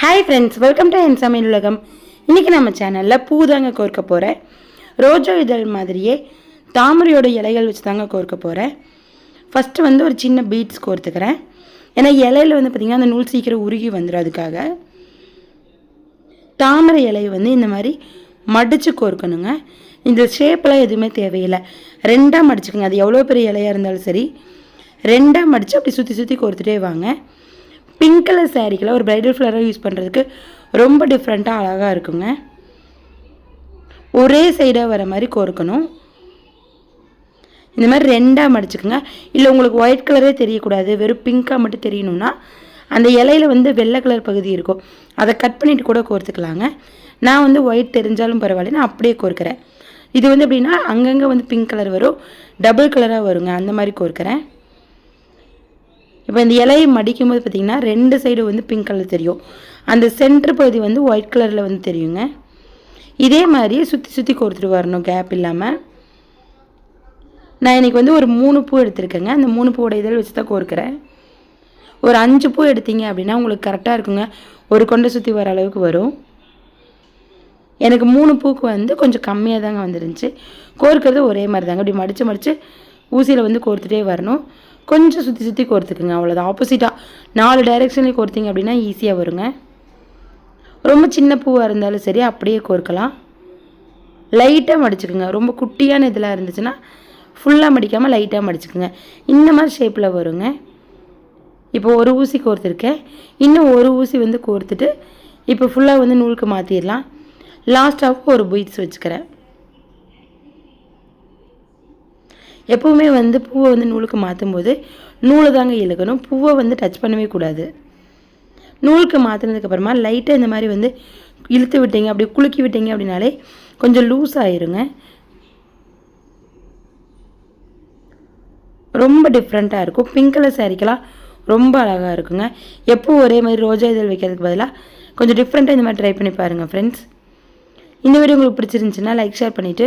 Hi friends welcome to என் சமையல் உலகம் இன்றைக்கி நம்ம சேனலில் பூ தாங்க கோர்க்க போகிறேன் ரோஜா இதழ் மாதிரியே தாமரையோட இலைகள் வச்சு தாங்க கோர்க்க போகிறேன் ஃபஸ்ட்டு வந்து ஒரு சின்ன பீட்ஸ் கோர்த்துக்கிறேன். ஏன்னா இலையில வந்து பார்த்திங்கன்னா அந்த நூல் சீக்கிரம் உருகி வந்துடும் அதுக்காக. தாமரை இலையை வந்து இந்த மாதிரி மடித்து கோர்க்கணுங்க. இந்த ஷேப்பெலாம் எதுவுமே தேவையில்லை. ரெண்டாக மடிச்சுக்கோங்க. அது எவ்வளோ பெரிய இலையாக இருந்தாலும் சரி. ரெண்டாக மடித்து அப்படி சுற்றி சுற்றி கோர்த்துட்டே வாங்க. பிங்க் கலர் சாரீக்கில் ஒரு ப்ரைடல் ஃப்ளவராக யூஸ் பண்ணுறதுக்கு ரொம்ப டிஃப்ரெண்ட்டாக அழகாக இருக்குங்க. ஒரே சைடாக வர மாதிரி கோர்க்கணும். இந்த மாதிரி ரெண்டாக மடிச்சுக்கோங்க. இல்லை உங்களுக்கு ஒயிட் கலரே தெரியக்கூடாது. வெறும் பிங்க்காக மட்டும் தெரியணும்னா அந்த இலையில வந்து வெள்ளை கலர் பகுதி இருக்கும். அதை கட் பண்ணிட்டு கூட கோர்த்துக்கலாங்க. நான் வந்து ஒயிட் தெரிஞ்சாலும் பரவாயில்ல. நான் அப்படியே கோர்க்கிறேன். இது வந்து எப்படின்னா அங்கங்கே வந்து பிங்க் கலர் வரும். டபுள் கலராக வருங்க. அந்த மாதிரி கோர்க்கிறேன். இப்போ இந்த இலையை மடிக்கும் போது பார்த்திங்கன்னா ரெண்டு சைடு வந்து பிங்க் கலர் தெரியும். அந்த சென்டர் பகுதி வந்து ஒயிட் கலரில் வந்து தெரியுங்க. இதே மாதிரியே சுற்றி சுற்றி கொடுத்துட்டு வரணும் கேப் இல்லாமல் நான் இன்றைக்கி வந்து ஒரு மூணு பூ எடுத்திருக்கேங்க. அந்த மூணு பூவோட இதழ் வச்சு தான் கோர்க்கிறேன். ஒரு அஞ்சு பூ எடுத்தீங்க அப்படின்னா உங்களுக்கு கரெக்டாக இருக்குங்க. ஒரு கொண்டை சுற்றி வர அளவுக்கு வரும். எனக்கு மூணு பூக்கு வந்து கொஞ்சம் கம்மியாக தாங்க வந்துருந்துச்சு. கோர்க்கிறது ஒரே மாதிரி தாங்க அப்படி மடித்து மடித்து ஊசியில் வந்து கோர்த்துட்டே வரணும். கொஞ்சம் சுற்றி சுற்றி கோர்த்துக்குங்க அவ்வளோதான் ஆப்போசிட்டாக நாலு டைரெக்ஷன்லேயும் கோர்த்திங்க அப்படின்னா ஈஸியாக வருங்க. ரொம்ப சின்ன பூவாக இருந்தாலும் சரி அப்படியே கோர்க்கலாம். லைட்டாக மடிச்சுக்குங்க. ரொம்ப குட்டியான இதெல்லாம் இருந்துச்சுன்னா ஃபுல்லாக மடிக்காமல் லைட்டாக மடிச்சுக்குங்க. இந்த மாதிரி ஷேப்பில் வருங்க. இப்போ ஒரு ஊசி கோர்த்துருக்கேன். இன்னும் ஒரு ஊசி வந்து கோர்த்துட்டு இப்போ ஃபுல்லாக வந்து நூலுக்கு மாற்றிடலாம் லாஸ்ட்டாகவும் ஒரு பீட்ஸ் வச்சுக்கிறேன். எப்போவுமே வந்து பூவை வந்து நூலுக்கு மாற்றும் போது நூலை தாங்க இழுக்கணும். பூவை வந்து டச் பண்ணவே கூடாது. நூலுக்கு மாற்றினதுக்கப்புறமா லைட்டாக இந்த மாதிரி வந்து இழுத்து விட்டீங்க அப்படி குலுக்கி விட்டீங்க அப்படின்னாலே கொஞ்சம் லூஸ் ஆயிருங்க. ரொம்ப டிஃப்ரெண்ட்டாக இருக்கும். பிங்க் கலர் சாரிக்கெல்லாம் ரொம்ப அழகாக இருக்குங்க. எப்போ ஒரே மாதிரி ரோஜா இதழ் வைக்கிறதுக்கு பதிலாக கொஞ்சம் டிஃப்ரெண்ட்டாக இந்த மாதிரி ட்ரை பண்ணி பாருங்கள் ஃப்ரெண்ட்ஸ் இந்த வீடியோ உங்களுக்கு பிடிச்சிருந்துச்சுன்னா லைக் ஷேர் பண்ணிவிட்டு